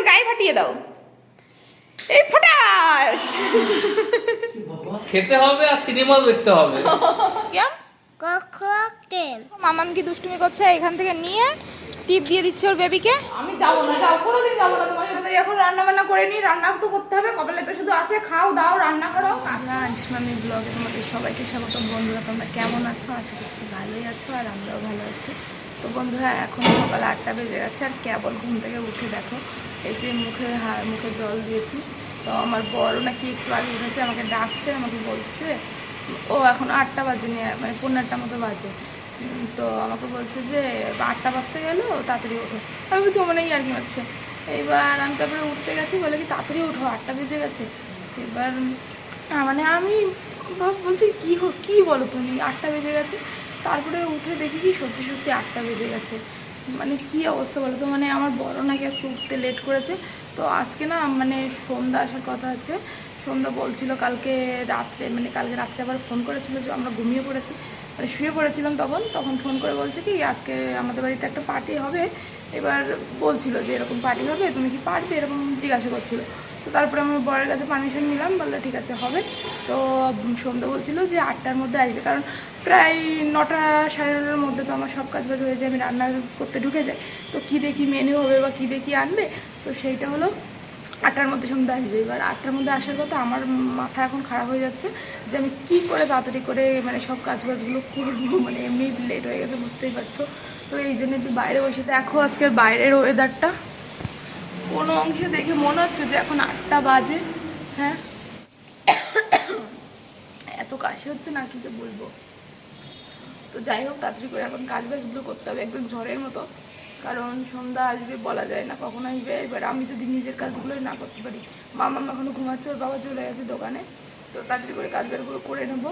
বলে গায়ে ফাটিয়ে দাও। এই ফটাস। খেতে হবে আর সিনেমা দেখতে হবে। মামাম কি দুষ্টুমি করছে? এখান থেকে নিয়ে টিপ দিয়ে দিচ্ছে ওর বেবিকে আমি যাব না যাও কোনোদিন যাব না। তোমার সাথে এখন রান্না বান্না করে নি রান্না তো করতে হবে। কপালে তো শুধু আসে খাও দাও রান্না করো। আমরা আজমামি ব্লগে তোমাদের সবাইকে স্বাগত বন্ধুরা তোমরা কেমন আছো? আশা করছি ভালোই আছো আর আমরাও ভালো আছি। তো বন্ধুরা, এখন সকাল আটটা বেজে গেছে আর কেবল ঘুম থেকে উঠে দেখো, এই যে মুখে মুখে জল দিয়েছি। তো আমার বড় নাকি একটু আগে উঠেছে, আমাকে ডাকছে, আমাকে বলছে, ও এখন আটটা বাজেনি মানে পনেরোটা মতো বাজে। তো আমাকে বলছে যে, আটটা বাজতে গেলো, তাড়াতাড়ি ওঠো। আমি বলছি মনেই আর কি হচ্ছে। এইবার আমি তারপরে উঠতে গেছি, বলে কি তাড়াতাড়ি উঠো আটটা বেজে গেছে। এবার মানে আমি বলছি, কি কি বলো তুমি? আটটা বেজে গেছে। তারপরে উঠে দেখি কি সত্যি সত্যি আটটা বেজে গেছে। মানে কি অবস্থা বলো তো মানে আমার বড় নাকি আজকে উঠতে লেট করেছে। তো আজকে না মানে সন্ধ্যা আসার কথা আছে। সন্ধ্যা বলছিল কালকে রাত্রে মানে কালকে রাত্রে আবার ফোন করেছিল যে আমরা ঘুমিয়ে পড়েছি। মানে শুয়ে পড়েছিলাম তখন তখন ফোন করে বলছে কি, আজকে আমাদের বাড়িতে একটা পার্টি হবে। এবার বলছিল যে, এরকম পার্টি হবে, তুমি কি পারবে? এরকম জিজ্ঞাসা করছিল। তো তারপরে আমি বরের কাছে পারমিশন নিলাম, বললে, ঠিক আছে, হবে। তো সন্ধ্যা বলছিল যে, আটটার মধ্যে আসবে। কারণ প্রায় নটা সাড়ে নটার মধ্যে তো আমার সব কাজ বাজ হয়ে যায়, আমি রান্না করতে ঢুকে যাই। তো কী দেখি মেনু হবে বা কী দেখি আনবে? তো সেইটা হলো আটটার মধ্যে সন্ধ্যা আসবে। এবার আটটার মধ্যে আসার কথা আমার মাথা এখন খারাপ হয়ে যাচ্ছে যে, আমি কী করে তাড়াতাড়ি করে মানে সব কাজবাজগুলো করব? মানে এমনি লেট হয়ে গেছে, বুঝতেই পারছ? তো এই জন্য একটু বাইরে বসে দেখো আজকের বাইরের ওয়েদারটা কোনো অংশে দেখে মনে হচ্ছে যে এখন আটটা বাজে হ্যাঁ? এত কাশি হচ্ছে না কি যে বলব। তো যাই হোক, তাড়াতাড়ি করে এখন কাজ বাজগুলো করতে হবে, একদম ঝড়ের মতো। কারণ সন্ধ্যা আসবে, বলা যায় না কখন আসবে। এবার আমি যদি নিজের কাজগুলোই না করতে পারি, মামা এখনও ঘুমাচ্ছে, ওর বাবা চলে গেছে দোকানে। তো তাড়াতাড়ি করে কাজ বাজগুলো করে নেব।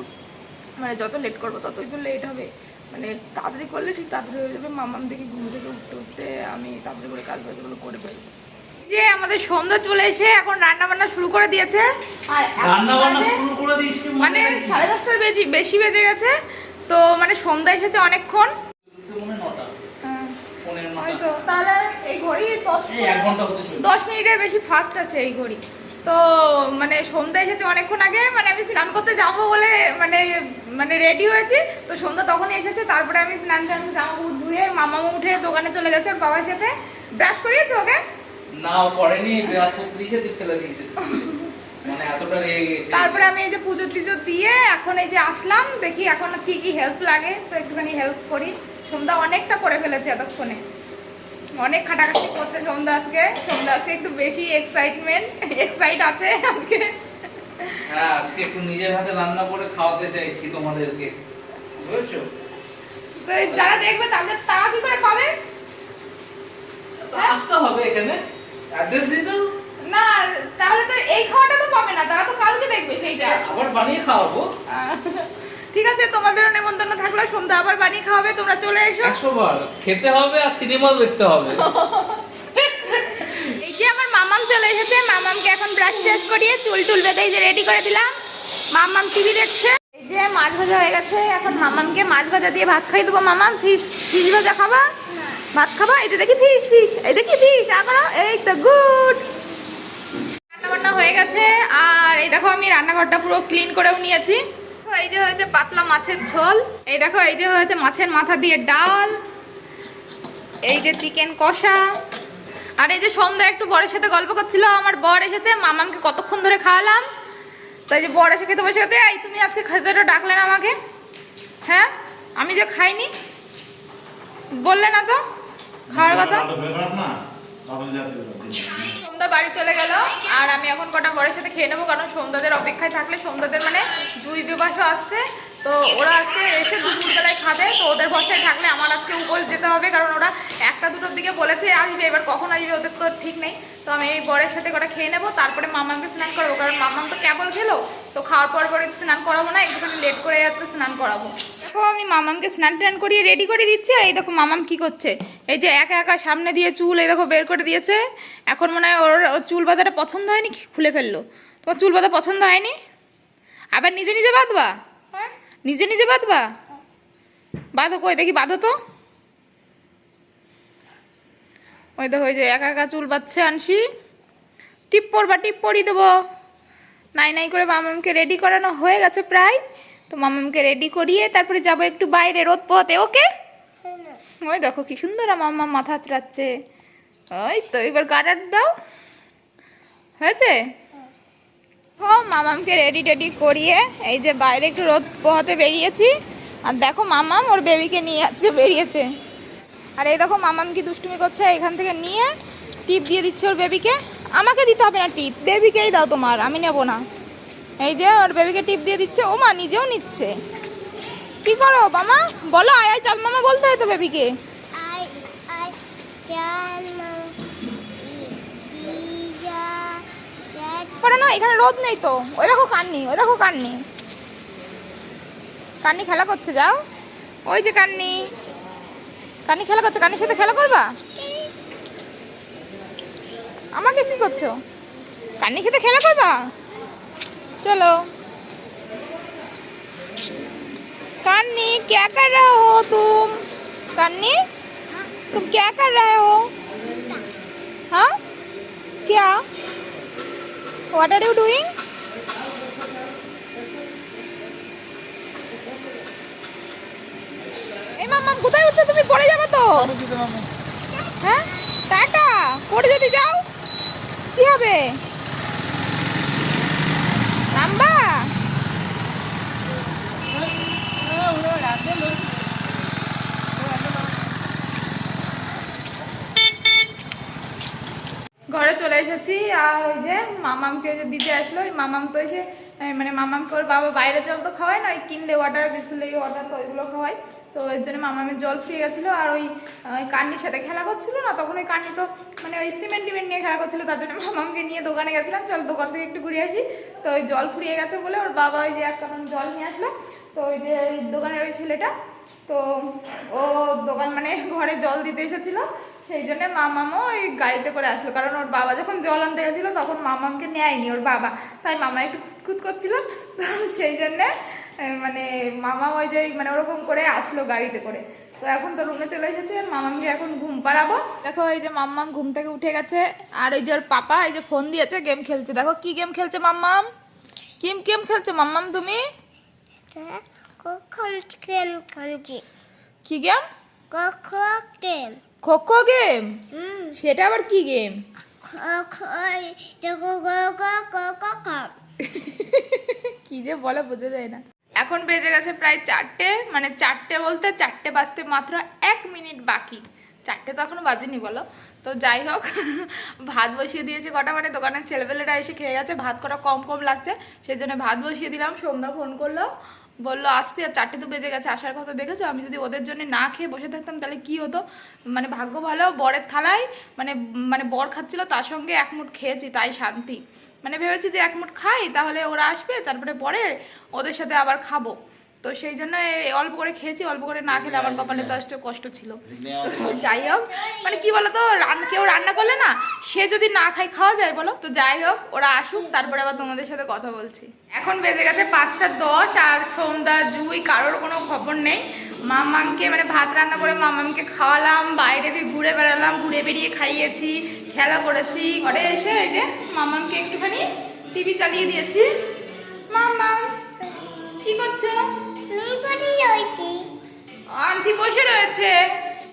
মানে যত লেট করব ততই তো লেট হবে। মানে তাড়াতাড়ি করলে ঠিক তাড়াতাড়ি হয়ে যাবে। মামাম দেখে ঘুম থেকে উঠতে উঠতে আমি তাড়াতাড়ি করে কাজ বাজগুলো করে ফেলব। যে আমাদের সন্ধ্যা চলে এসে এখন রান্না বান্না শুরু করে দিয়েছে। আর রান্না বান্না শুরু করে দিয়েছি মানে সাড়ে দশটার বেশি বেশি বেজে গেছে। তো মানে সন্ধ্যা এসেছে অনেকক্ষণ। মনে হয় তাহলে এই ঘড়ি দশ মিনিটের বেশি ফাস্ট আছে এই ঘড়ি। তো মানে সন্ধ্যা এসেছে অনেকক্ষণ আগে মানে আমি স্নান করতে যাব বলে মানে মানে রেডি হয়েছি। তো সন্ধ্যা তখনই এসেছে তারপরে আমি স্নান টান জামা কাপড় ধুয়ে মামা উঠে দোকানে চলে গেছে ওর বাবার সাথে। ব্রাশ করিয়েছো ওকে? না ও করেনি বিরাট করতে দিয়েছে তুই ফেলে দিয়েছে। মানে তারপরে আমি এই যে পুজো টুজো দিয়ে এখন এই যে আসলাম দেখি এখন কি কি হেল্প লাগে তো একটুখানি হেল্প করি। সন্ধ্যা অনেকটা করে ফেলেছে এতক্ষণে। অনেক খাটাখাটি করছে সন্ধ্যা আজকে সন্ধ্যা আজকে একটু বেশি এক্সাইটমেন্ট এক্সাইট আছে আজকে। হ্যাঁ আজকে একটু নিজের হাতে রান্না করে খাওয়াতে চাইছি তোমাদেরকে। বুঝেছ? তো যারা দেখবে তাদের তারা কি করে পাবে তো আসতে হবে এখানে। অ্যাড্রেস দিয়ে দাও। না তাহলে তো এই খাওয়াটা তো পাবে না তারা তো কালকে দেখবে সেইটা আবার বানিয়ে খাওয়াবো। ঠিক আছে তোমাদেরও নেমন্তন্ন থাকল সন্ধ্যা আবার বানিয়ে খাওয়াবে তোমরা চলে এসো। একশো বার খেতে হবে আর সিনেমাও দেখতে হবে। এই যে আমার মামাম চলে এসেছে মামামকে এখন ব্রাশ ট্রাশ করিয়ে চুল টুল বেঁধে যে রেডি করে দিলাম। মামাম টিভি দেখছে। এই যে মাছ ভাজা হয়ে গেছে এখন মামামকে মাছ ভাজা দিয়ে ভাত খাই দেবো। মামাম ফিশ ফিশ ভাজা খাবা? ভাত খাবা? এই যে দেখি ফিশ ফিশ এই দেখি ফিশ আঁকড়ো এই তো গুড রান্না বান্না হয়ে গেছে আর এই দেখো আমি রান্নাঘরটা পুরো ক্লিন করেও নিয়েছি। এই যে হয়েছে পাতলা মাছের ঝোল। এই দেখো, এই যে হয়েছে মাছের মাথা দিয়ে ডাল। এই যে চিকেন কষা। আর এই যে সন্ধ্যা একটু বরের সাথে গল্প করছিল, আমার বর এসেছে, মামামকে কতক্ষণ ধরে খাওয়ালাম। তো এই যে বর এসে খেতে বসে গেছে, এই, তুমি আজকে খেতে তো ডাকলে না আমাকে? হ্যাঁ আমি যে খাইনি। বললে না তো, খাওয়ার কথা? সন্ধ্যা বাড়ি চলে গেল। আর আমি এখন কটা বরের সাথে খেয়ে নেব, কারণ সন্ধ্যাদের অপেক্ষায় থাকলে সন্ধ্যাদের মানে জুই বিবাসও আসছে। তো ওরা আজকে এসে দুপুরবেলায় খাবে, তো ওদের ভরসায় থাকলে আমার আজকে উপোস যেতে হবে, কারণ ওরা একটা দুটোর দিকে বলেছে, আসবে, এবার কখন আসবে ওদের তো ঠিক নেই। তো আমি এই বরের সাথে কটা খেয়ে নেব, তারপরে মামাকে স্নান করাবো, কারণ মামাম তো কেবল খেলো, তো খাওয়ার পর পরে স্নান করাবো না, একটুখানি লেট করে আজকে স্নান করাবো। দেখো আমি মামামকে স্নান টান করিয়ে রেডি করে দিচ্ছি আর এই দেখো মামাম কি করছে? এই যে একা একা সামনে দিয়ে চুল এই দেখো বের করে দিয়েছে। এখন মনে হয় ওর চুল বাঁধাটা পছন্দ হয়নি কি খুলে ফেলল? তোমার চুল বাঁধা পছন্দ হয়নি? আবার নিজে নিজে বাঁধবা? নিজে নিজে বাঁধবা? বাঁধো কই? দেখি বাঁধো তো। ওই দেখো ওই যে একা একা চুল বাচ্ছে আনসি। টিপ পরবা টিপ পরিয়ে দেবো। নাই নাই করে মামামকে রেডি করানো হয়ে গেছে প্রায়। তো মামামকে রেডি করিয়ে তারপরে যাব একটু বাইরে রোদ পোহাতে ওকে? ওই দেখো কি সুন্দর মামা মাথা আঁচড়াচ্ছে ওই তো এবার গার্ডার দাও। হয়েছে? ও মামামকে রেডি টেডি করিয়ে এই যে বাইরে একটু রোদ পোহাতে বেরিয়েছি। আর দেখো মামাম ওর বেবিকে নিয়ে আজকে বেরিয়েছে। আর এই দেখো মামাম কি দুষ্টুমি করছে এখান থেকে নিয়ে টিপ দিয়ে দিচ্ছে ওর বেবিকে আমাকে দিতে হবে না টিপ বেবিকেই দাও তোমার আমি নেব না। এই যে ওর বেবিকে টিপ দিয়ে দিচ্ছে ও মা নিজেও নিচ্ছে। কি করো মামা বলো আয় আয় চাল মামা বলতে হয় তো বেবিকে না এখানে রোদ নেই তো। ওই দেখো কান্নি ওই দেখো কান্নি। কান্নি খেলা করছে যাও। ওই যে কান্নি। কান্নি খেলা করছে কান্নির সাথে খেলা করবা? আমাকে কি করছ? কান্নির সাথে খেলা করবা? চলো कान्नी क्या कर रहे हो तुम कान्नी तुम क्या कर रहे हो हाँ क्या व्हाट आर यू डूइंग এই মাম্মা কোথায় উঠছো তুমি পড়ে যাবে তো হ্যাঁ টাটা পড়ে যদি যাও কি হবে নাম্বা ঘরে চলে এসেছি, আর ওই যে মামামকে যে দিতে আসলো, ওই মামাম তো ওই যে মানে মামামকে ওর বাবা বাইরে জল তো খাওয়ায় না, ওই কিনলে ওয়াটার বিসলেরি ওয়াটার তো ওইগুলো খাওয়ায়। তো ওই জন্য মামামের জল ফুরিয়ে গেছিল, আর ওই ওই কান্নির সাথে খেলা করছিল না, তখন ওই কান্নি তো মানে ওই সিমেন্ট টিমেন্ট নিয়ে খেলা করছিল, তার জন্য মামামকে নিয়ে দোকানে গেছিলাম, চল দোকান থেকে একটু ঘুরে আসি। তো ওই জল ফুরিয়ে গেছে বলে ওর বাবা ওই যে এক কারণ জল নিয়ে আসলো, তো ওই যে ওই দোকানের ওই ছেলেটা, তো ও দোকান মানে ঘরে জল দিতে এসেছিল সেই জন্য মামামও ওই গাড়িতে করে আসলো। কারণ ওর বাবা যখন জল আনতে গেছিল তখন মামামকে নেয়নি ওর বাবা। তাই মামা একটু খুঁতখুত করছিল। তো সেই জন্যে মানে মামা ওই যে মানে ওরকম করে আসলো গাড়িতে করে। তো এখন তো রুমে চলে এসেছে মামামকে এখন ঘুম পাড়াবো। দেখো এই যে মাম্মাম ঘুম থেকে উঠে গেছে আর এই যে ওর পাপা এই যে ফোন দিয়েছে গেম খেলছে। দেখো কি গেম খেলছে মাম্মাম? কিম গেম খেলছো মাম্মাম তুমি? কি? গেম কখন কেন খো খো গেম সেটা আবার কি গেম? কি যে বলে বোঝা যায় না। এখন বেজে গেছে প্রায় চারটে মানে চারটে বলতে চারটে বাজতে মাত্র এক মিনিট বাকি। চারটে তো এখনও বাজেনি বলো। তো যাই হোক ভাত বসিয়ে দিয়েছি কটা মানে দোকানের ছেলেপেলেরা এসে খেয়ে গেছে ভাত করা কম কম লাগছে সেই জন্য ভাত বসিয়ে দিলাম সন্ধ্যা ফোন করল। বলল, আসছে আর চারটে তো বেজে গেছে, আসার কথা দেখেছ? আমি যদি ওদের জন্য না খেয়ে বসে থাকতাম, তাহলে কি হতো? মানে ভাগ্য ভালো, বরের থালায় মানে মানে বর খাচ্ছিল, তার সঙ্গে এক মুঠ খেয়েছি, তাই শান্তি। মানে ভেবেছি যে এক মুঠ খাই, তাহলে ওরা আসবে, তারপরে পরে ওদের সাথে আবার খাব। তো সেই জন্য অল্প করে খেয়েছি, অল্প করে না খেলে আমার কপালে তো কষ্ট ছিল। যাই হোক মানে কি বলতো কেউ রান্না করলে না, সে যদি না খায় খাওয়া যায় বলো। তো যাই হোক, ওরা আসুক, তারপরে আবার তোমাদের সাথে কথা বলছি। এখন বেজে গেছে পাঁচটা দশ, আর সন্ধ্যা জুই, কারোর কোনো খবর নেই। মামামকে মানে ভাত রান্না করে মামামকে খাওয়ালাম, বাইরে ঘুরে বেড়ালাম, ঘুরে বেরিয়ে খাইয়েছি, খেলা করেছি, ঘরে এসে এই যে মামামকে একটুখানি টিভি চালিয়ে দিয়েছি। মামাম, কি করছ? আন্টি বসে রয়েছে।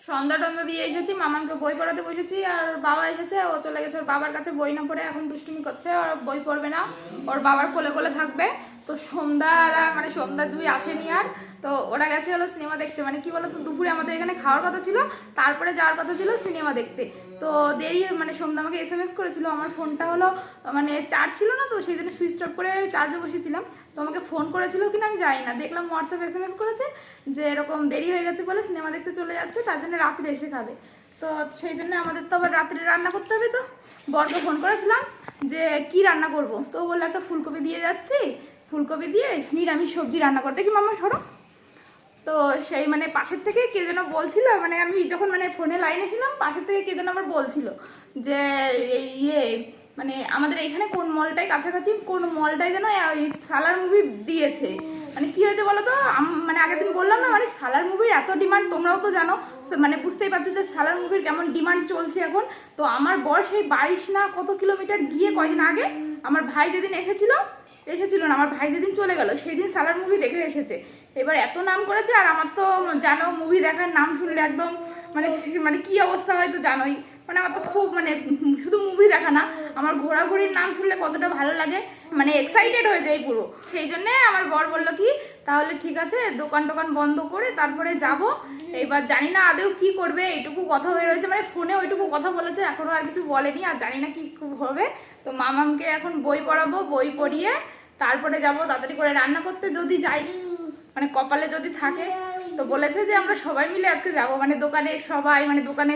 সন্ধ্যা টন্ধা দিয়ে এসেছি, মামাকে বই পড়াতে বসেছি, আর বাবা এসেছে, ও চলে গেছে ওর বাবার কাছে বই না পড়ে এখন দুষ্টুমি করছে, আর বই পড়বে না, ওর বাবার কোলে কোলে থাকবে। তো সন্ধ্যা আর মানে সন্ধ্যা জুই আসেনি আর তো ওরা গেছে হলো সিনেমা দেখতে। মানে কি বলতো, দুপুরে আমাদের এখানে খাওয়ার কথা ছিল, তারপরে যাওয়ার কথা ছিল সিনেমা দেখতে। তো দেরি মানে সন্ধ্যা আমাকে এস এম এস করেছিল, আমার ফোনটা হলো মানে চার্জ ছিল না তো, সেই জন্য সুইচ অফ করে চার্জে বসেছিলাম। তো আমাকে ফোন করেছিল কিনা আমি জানি না। দেখলাম হোয়াটসঅ্যাপ এস এম এস করেছে যে এরকম দেরি হয়ে গেছে বলে সিনেমা দেখতে চলে যাচ্ছে, তার জন্য রাত্রে এসে খাবে। তো সেই জন্য আমাদের তো আবার রাত্রে রান্না করতে হবে তো। বরকে ফোন করেছিলাম যে, কি রান্না করব? তো বলল, একটা ফুলকপি দিয়ে যাচ্ছি। ফুলকপি দিয়ে নিরামিষ সবজি রান্না করতে কি মামা সরো। তো সেই মানে পাশের থেকে কে যেন বলছিল মানে আমি যখন মানে ফোনে লাইনে ছিলাম, পাশের থেকে কে যেন আবার বলছিল যে ইয়ে মানে আমাদের এইখানে কোন মলটাই কাছাকাছি, কোন মলটাই যেন সালার মুভি দিয়েছে। মানে কি হয়েছে বলো তো? মানে আগের দিন বললাম না মানে সালার মুভির এত ডিমান্ড তোমরাও তো জানো মানে বুঝতেই পারছ যে সালার মুভির কেমন ডিমান্ড চলছে এখন। তো আমার বর সেই বাইশ না কত কিলোমিটার গিয়ে কয়দিন আগে আমার ভাই যেদিন এসেছিল এসেছিল না, আমার ভাই যেদিন চলে গেল সেই দিন সালার মুভি দেখে এসেছে। এবার এত নাম করেছে আর আমার তো জানো মুভি দেখার নাম শুনলে একদম মানে মানে কি অবস্থা হয় তো জানোই। মানে আমার তো খুব মানে শুধু মুভি দেখা না, আমার ঘোরাঘুরির নাম শুনলে কতটা ভালো লাগে মানে এক্সাইটেড হয়ে যায় পুরো। সেই জন্যে আমার বর বলল কি, তাহলে ঠিক আছে, দোকান টোকান বন্ধ করে তারপরে যাব। এবার জানি না আদেও কি করবে, এইটুকু কথা হয়ে রয়েছে। মানে ফোনে ওইটুকু কথা বলেছে এখনও আর কিছু বলেনি, আর জানি না কি হবে। তো মামামকে এখন বই পড়াবো, বই পড়িয়ে তারপরে যাব, তাড়াতাড়ি করে রান্না করতে যদি যাই। মানে কপালে যদি থাকে, তো বলেছে যে আমরা সবাই মিলে আজকে যাব। মানে দোকানে সবাই মানে দোকানে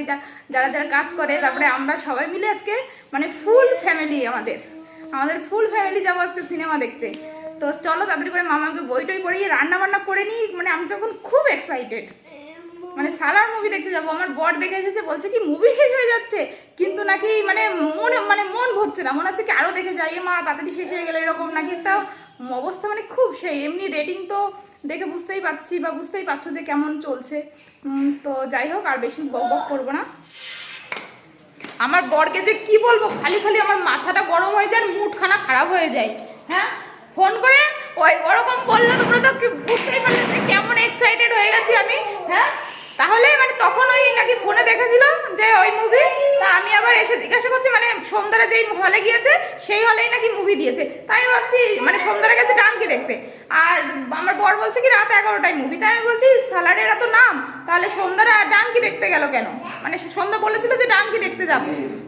যারা যারা কাজ করে, তারপরে আমরা সবাই মিলে আজকে মানে ফুল ফ্যামিলি আমাদের। আমাদের ফুল ফ্যামিলি যাব আজকে সিনেমা দেখতে। তো চলো তাড়াতাড়ি করে মামাকে বই টই পড়িয়ে রান্না বান্না করে নিই। মানে আমি তখন খুব এক্সাইটেড মানে সালার মুভি দেখতে যাব। আমার বর দেখে এসেছে, বলছে কি মুভি শেষ হয়ে যাচ্ছে। কিন্তু নাকি মানে মনে মানে মন ভরছে না। মনে হচ্ছে কি আরও দেখে যাই। মা, তাড়াতাড়ি শেষ হয়ে গেলে, এরকম নাকি একটা অবস্থা। মানে খুব সেই, এমনি রেটিং তো দেখে বুঝতেই পারছি বা বুঝতেই পারছ যে কেমন চলছে। তো যাই হোক, আর বেশি বক বক করব না। আমার বরকে যে কি বলব, খালি খালি আমার মাথাটা গরম হয়ে যায় মুডখানা খারাপ হয়ে যায়। হ্যাঁ? ফোন করে ওই ওরকম বললে তোমরা তো বুঝতেই পারলে কেমন এক্সাইটেড হয়ে গেছি আমি। হ্যাঁ? তাহলে মানে তখন ওই নাকি ফোনে দেখেছিল যে ওই মুভি তা আমি আবার এসে জিজ্ঞাসা করছি মানে সন্ধ্যারা যেই হলে গিয়েছে, সেই হলেই নাকি মুভি দিয়েছে। তাই ভাবছি মানে সন্ধ্যারা গেছে ডাঙ্কি দেখতে। আর আমার বর বলছে কি, রাত এগারোটায় মুভি তাই আমি বলছি, সালারের এত নাম, তাহলে সন্ধ্যারা ডাঙ্কি দেখতে গেল কেন? মানে সন্ধ্যা বলেছিল যে ডাঙ্কি দেখতে যাব।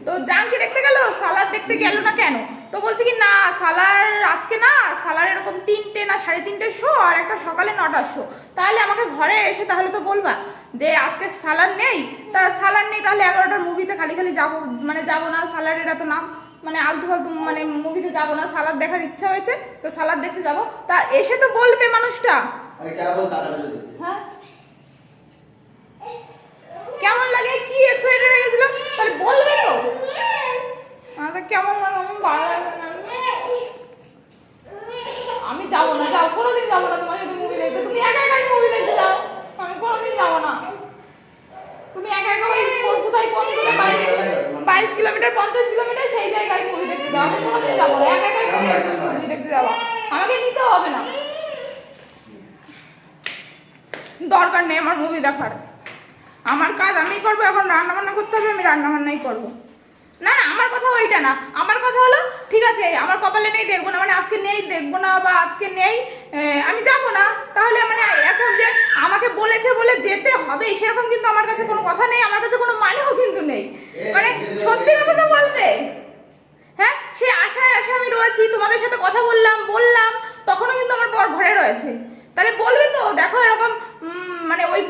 তো ডাঙ্কি দেখতে গেল, সালার দেখতে গেল না কেন? তো বলছে কি, না, সালার আজকে না, সালার এরকম তিনটে না সাড়ে তিনটে শো আর একটা সকালে নটার শো তাহলে আমাকে ঘরে এসে তাহলে তো বলবা। যে আজকে সালার নেই তা সালার নেই তাহলে এগারোটার মুভিতে খালি খালি যাব মানে যাব না সালার এটা তো নাম মানে আলতু ফালতু মানে মুভিতে যাব না সালাদ দেখার ইচ্ছা হয়েছে তো সালাদ দেখতে যাব। তা এসে তো বলবে মানুষটা। হ্যাঁ। কেমন লাগে? কি এক্সাইটেড হয়ে গেছিল? তাহলে বলবে তো। হ্যাঁ, কেমন আমি যাব না যাও কোনোদিন যাব না তোমার মুভি দেখতে। তুমি মুভি দেখার। আমার কাজ আমি করব, এখন রান্নাবান্না করতে হবে, আমি রান্নাবান্নাই করব। না না, আমার কথা ওইটা না। আমার কথা হলো, ঠিক আছে, আমার কপালে নেই দেখব না মানে আজকে নেই দেখব না বা আজকে নেই আমি যাব না। তাহলে মানে এখন যে আমাকে বলেছে বলে যেতে হবে, সেরকম কিন্তু আমার কাছে কোনো কথা নেই, আমার কাছে কোনো মানেও কিন্তু নেই। মানে সত্যি কথা তো বলবে হ্যাঁ সে আশায় আশায় আমি রয়েছি, তোমাদের সাথে কথা বললাম বললাম, তখনও কিন্তু আমার বর ঘরে রয়েছে। তাহলে বলবে তো, দেখো এরকম মানে ওই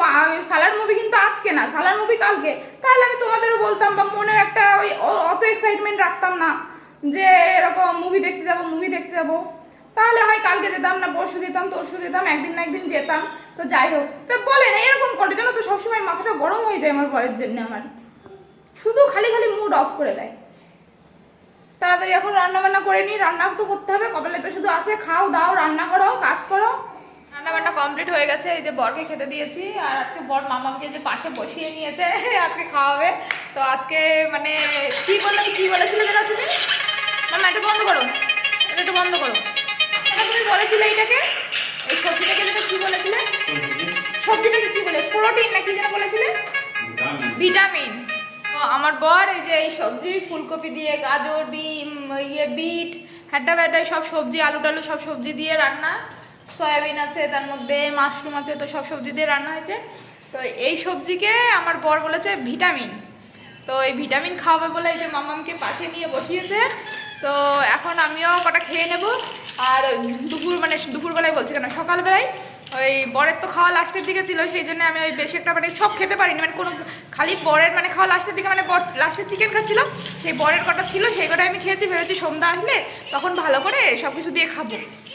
সালার মুভি কিন্তু আজকে না, সালার মুভি কালকে। তাহলে আমি তোমাদেরও বলতাম বা মনে একটা ওই অত এক্সাইটমেন্ট রাখতাম না, যে এরকম মুভি দেখতে যাব মুভি দেখতে যাব। তাহলে হয় কালকে যেতাম না, পরশু যেতাম, তরশু যেতাম, একদিন না একদিন যেতাম। তো যাই হোক, তো বলে না, এরকম করে, জানো তো, সবসময় মাথাটা গরম হয়ে যায় আমার বরের জন্য আমার। শুধু খালি খালি মুড অফ করে দেয়। তাড়াতাড়ি এখন রান্না বান্না করে নি, রান্না তো করতে হবে, কপালে তো শুধু আছে, খাও, দাও, রান্না করো, কাজ করো। কমপ্লিট হয়ে গেছে। এই যে বরকে খেতে দিয়েছি আর আজকে বর মামাকে যে পাশে বসিয়ে নিয়েছে আজকে খাওয়াবে। তো আজকে মানে কি বললাম কি বলেছিলে যেটা তুমি? মামা একটু বন্ধ করো। এটা একটু বন্ধ করো। এটা তুমি বলেছিলে এইটাকে এই সবজিটাকে যেটা কি বলেছিলে? সবজিটাকে কি বলে? প্রোটিন না কি যেন বলেছিলে? ভিটামিন। আমার বর এই যে এই সবজি ফুলকপি দিয়ে গাজর বিম ইয়ে বিট হ্যাডা ব্যাডা সব সবজি আলু টালু সব সবজি দিয়ে রান্না। সয়াবিন আছে, তার মধ্যে মাশরুম আছে, তো সব সবজি দিয়ে রান্না হয়েছে। তো এই সবজিকে আমার বর বলেছে ভিটামিন। তো এই ভিটামিন খাওয়াবে বলে এই যে মামামকে পাশে নিয়ে বসিয়েছে। তো এখন আমিও কটা খেয়ে নেব। আর দুপুর মানে দুপুরবেলায় বলছি কেন, সকালবেলায় ওই বরের তো খাওয়া লাস্টের দিকে ছিল, সেই জন্য আমি ওই বেশি একটা মানে সব খেতে পারিনি। মানে কোনো খালি বরের মানে খাওয়া লাস্টের দিকে মানে বর লাস্টে চিকেন খাচ্ছিল, সেই বরের কটা ছিল, সেই কটা আমি খেয়েছি, ভেবেছি সন্ধ্যা আসলে তখন ভালো করে সব কিছু দিয়ে খাব।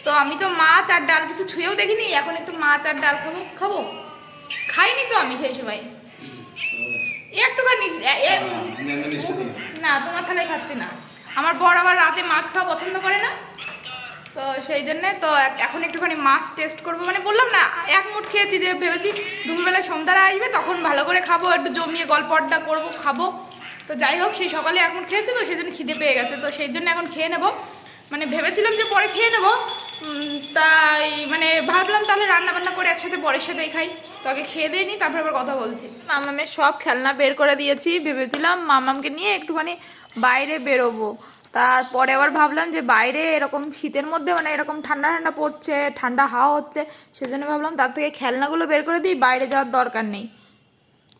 তো আমি তো মাছ আর ডাল কিছু ছুঁয়েও দেখিনি এখন একটু মাছ আর ডাল খাব খাব। খাইনি তো আমি সেই সময়। একটুখানি না তোমার থালায় খাচ্ছি না। আমার বর আবার রাতে মাছ খাওয়া পছন্দ করে না। তো সেই জন্যে তো এখন একটুখানি মাছ টেস্ট করব। মানে বললাম না এক মুঠ খেয়েছি যে ভেবেছি দুপুরবেলা সন্ধ্যারা আসবে তখন ভালো করে খাব একটু জমিয়ে গল্প আড্ডা করব খাব। তো যাই হোক সেই সকালে এক এখন খেয়েছি তো সেই জন্য খিদে পেয়ে গেছে। তো সেই জন্য এখন খেয়ে নেব। মানে ভেবেছিলাম যে পরে খেয়ে নেব তাই মানে ভাবলাম তাহলে রান্না বান্না করে একসাথে পরের সাথেই খাই। তো আগে খেয়ে দিয়ে নিই তারপর আবার কথা বলছি। মামামের সব খেলনা বের করে দিয়েছি ভেবেছিলাম মামামকে নিয়ে একটুখানি বাইরে বেরোবো। তারপরে আবার ভাবলাম যে বাইরে এরকম শীতের মধ্যে মানে এরকম ঠান্ডা ঠান্ডা পড়ছে ঠান্ডা হাওয়া হচ্ছে সেজন্য ভাবলাম তার থেকে খেলনাগুলো বের করে দিই বাইরে যাওয়ার দরকার নেই।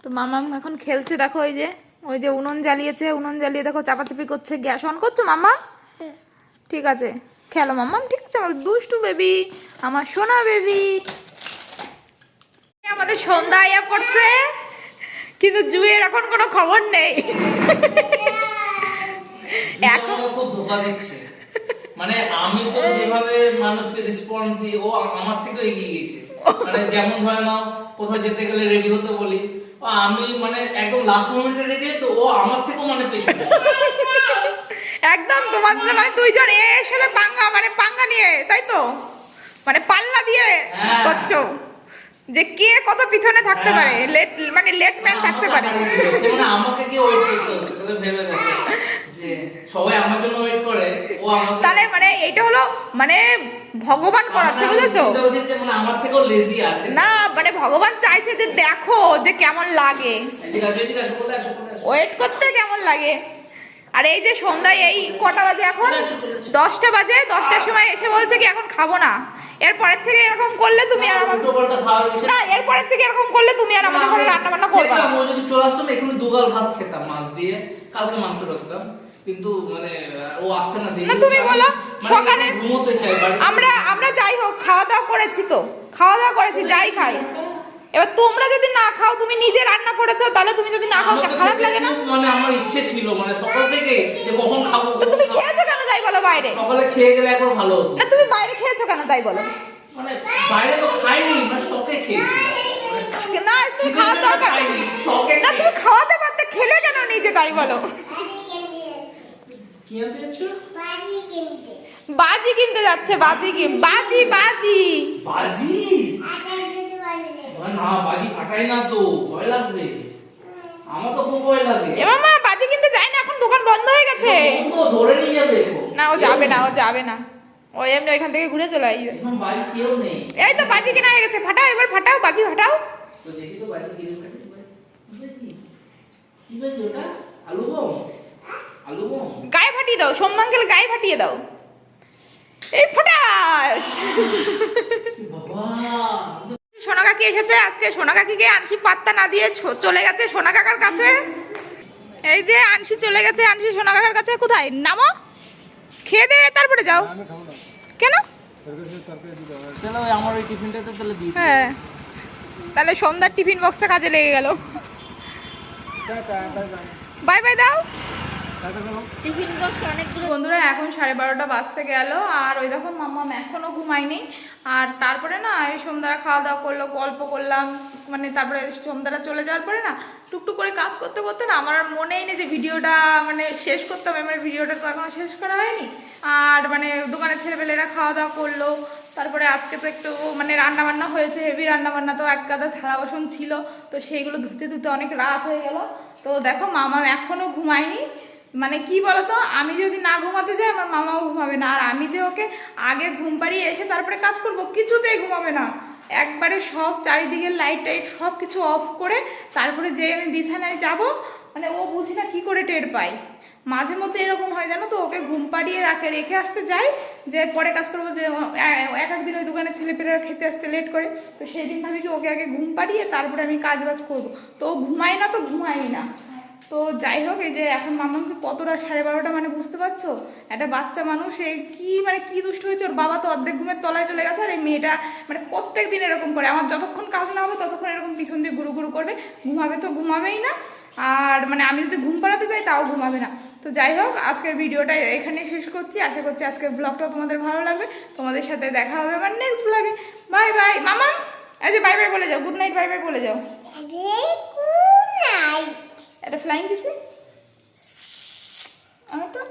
তো মামাম এখন খেলছে দেখো ওই যে ওই যে উনুন জ্বালিয়েছে উনুন জ্বালিয়ে দেখো চাপাচাপি করছে গ্যাস অন করছ মামা? ঠিক আছে। খেলো মাম্মাম ঠিক আছে আমার দুষ্টু বেবি আমার সোনা বেবি আমাদের সন্ধ্যা আয়া পড়ছে কিন্তু জুয়ের এখন কোনো খবর নেই। এখন খুব ধোকা দিচ্ছে। মানে আমি তো যেভাবে মানুষকে রেসপন্স দিই ও আমার থেকে এগিয়ে গেছে মানে যেমন ধরে নাও কোথাও যেতে গেলে রেডি হতে বলি আমি মানে একদম লাস্ট মোমেন্টে রেডি তো ও আমার থেকেও মানে পেছনে একদম তোমার মানে দুইজন এর সাথে পাঙ্গা মানে পাঙ্গা নিয়ে তাই তো? মানে পাল্লা দিয়ে হ্যাঁ। করছ। যে কে কত পিছনে থাকতে পারে? লেট মানে লেট ম্যান থাকতে পারে। সে মানে আমাকে কি ওয়েট করতে হচ্ছে? ভেবে যে সবাই আমার জন্য ওয়েট করে ও তাহলে মানে এটা হলো মানে ভগবান করাচ্ছে বুঝেছ? মানে আমার থেকেও লেজি আছে। না মানে ভগবান চাইছে যে দেখো যে কেমন লাগে। ওয়েট করতে কেমন লাগে? আর এই যে সন্ধ্যায় এই কটা বাজে এখন? দশটা বাজে দশটার সময় এসে বলছে কি এখন খাব না। এরপরের থেকে এরকম করলে তুমি আর আমার না এরপরের থেকে এরকম করলে তুমি আর আমাদের ঘরে রান্না বান্না করবে না। আমি যদি চলে আসতো না এখানে দুগাল ভাত খেতাম মাছ দিয়ে। কালকে মাংস রাখতাম। কিন্তু মানে ও আসছে না দেখি তুমি বলো, মানে সকালে- ঘুমোতে চাই আমরা আমরা যাই হোক খাওয়া দাওয়া করেছি তো। খাওয়া দাওয়া করেছি যাই খাই। এবার তোমরা যদি না খাও তুমি নিজে রান্না করেছ তাহলে তুমি যদি না খাও খারাপ লাগে না? মানে আমার ইচ্ছে ছিল মানে সকাল থেকে যে কখন খাব তো তুমি খেয়েছো কেন তাই বলো বাইরে? সকালে খেয়ে গেলে একবার ভালো হতো। না তুমি বাইরে খেয়েছো কেন তাই বলো? মানে বাইরে তো খাইনি মানে শখে খেয়েছি। না তুমি খাওয়ার দরকার। খাইনি, শখে না তুমি খাওয়াতে পারতে খেলে কেন নিজে তাই বলো? কি আনতে যাচ্ছ? বাজি কিনতে যাচ্ছে বাজি কি বাজি বাজি। বাজি? না বাজি ফাটাই না তো ভয় লাগবে। আমার তো খুব ভয় লাগে। এ মামা বাজি কিনতে যাই না এখন দোকান বন্ধ হয়ে গেছে। বন্ধু ধরে নিয়ে যাবে না ও যাবে না ও যাবে না। ও এমনি ওইখান থেকে ঘুরে চলে আসবে। এখন বাড়ি কেউ নেই। এই তো বাজি কেনা হয়ে গেছে ফাটাও এবার ফাটাও বাজি ফাটাও। তো দেখি তো বাড়ি কি বাজি? কি? বাজি ওটা? আলু বম আলু বম গায়ে ফাটিয়ে দাও সোমবাঙ্গেল গায়ে ফাটিয়ে দাও। এই ফটাস। বাবা সোনা কাকি এসেছে আজকে সোনা কাকিকে আনসি পাত্তা না দিয়ে চলে গেছে সোনা কাকার কাছে। এই যে আনসি চলে গেছে আনসি সোনা কাকার কাছে কোথায়? নামো। খেয়ে দে তারপরে যাও। কেন? চলো আমার ওই টিফিনটাতে তাহলে দিই। হ্যাঁ। তাহলে সন্ধ্যার টিফিন বক্সটা কাজে লেগে গেল। বাই বাই দাও। বন্ধুরা এখন সাড়ে বারোটা বাজতে গেল আর ওই রকম মাম্মাম এখনও ঘুমায়নি। আর তারপরে না এই সন্ধ্যারা খাওয়া দাওয়া করল গল্প করলাম মানে তারপরে সন্ধ্যারা চলে যাওয়ার পরে না টুকটুক করে কাজ করতে করতে না আমার আর মনেই নেই যে ভিডিওটা মানে শেষ করতে হবে আমার ভিডিওটা তো এখনও শেষ করা হয়নি। আর মানে দোকানের ছেলেপেলেরা খাওয়া দাওয়া করল তারপরে আজকে তো একটু মানে রান্না বান্না হয়েছে হেভি রান্না বান্না তো এক গাদা থালা বাসন ছিল তো সেইগুলো ধুতে ধুতে অনেক রাত হয়ে গেল। তো দেখো মামা এখনও ঘুমায়নি মানে কি বলতো, আমি যদি না ঘুমাতে যাই, আমার মামাও ঘুমাবে না। আর আমি যে ওকে আগে ঘুম পাড়িয়ে এসে তারপরে কাজ করব, কিছুতেই ঘুমাবে না। একবারে সব চারিদিকের লাইট টাইট সব কিছু অফ করে তারপরে যে আমি বিছানায় যাব মানে ও বুঝি না কী করে টের পাই মাঝে মধ্যে এরকম হয় জানো তো, ওকে ঘুম পাড়িয়ে রাখে, রেখে আসতে যাই, যে পরে কাজ করব, যে এক একদিন ওই দোকানের ছেলেপেলেরা খেতে আসতে লেট করে। তো সেই দিন ভাবি কি ওকে আগে ঘুম পাড়িয়ে তারপরে আমি কাজ বাজ করব। তো ও ঘুমায় না তো ঘুমাই না। তো যাই হোক, এই যে এখন মামাকে কতটা সাড়ে বারোটা মানে বুঝতে পারছ? একটা বাচ্চা মানুষ, এ কি মানে কি দুষ্ট হয়েছে? ওর বাবা তো অর্ধেক ঘুমের তলায় চলে গেছে আর এই মেয়েটা মানে প্রত্যেক দিন এরকম করে। আমার যতক্ষণ কাজ না হবে, ততক্ষণ এরকম পিছন দিয়ে গুরু গুরু করবে। ঘুমাবে তো ঘুমাবেই না। আর মানে আমি যদি ঘুম পাড়াতে যাই, তাও ঘুমাবে না। তো যাই হোক, আজকের ভিডিওটা এখানে শেষ করছি। আশা করছি আজকের ব্লগটা তোমাদের ভালো লাগবে। তোমাদের সাথে দেখা হবে আমার নেক্সট ব্লগে বাই বাই মামা, এই যে বাই বাই বলে যাও। গুড নাইট বাই বাই বলে যাও। একটা ফ্লাইং কিসি আমারটা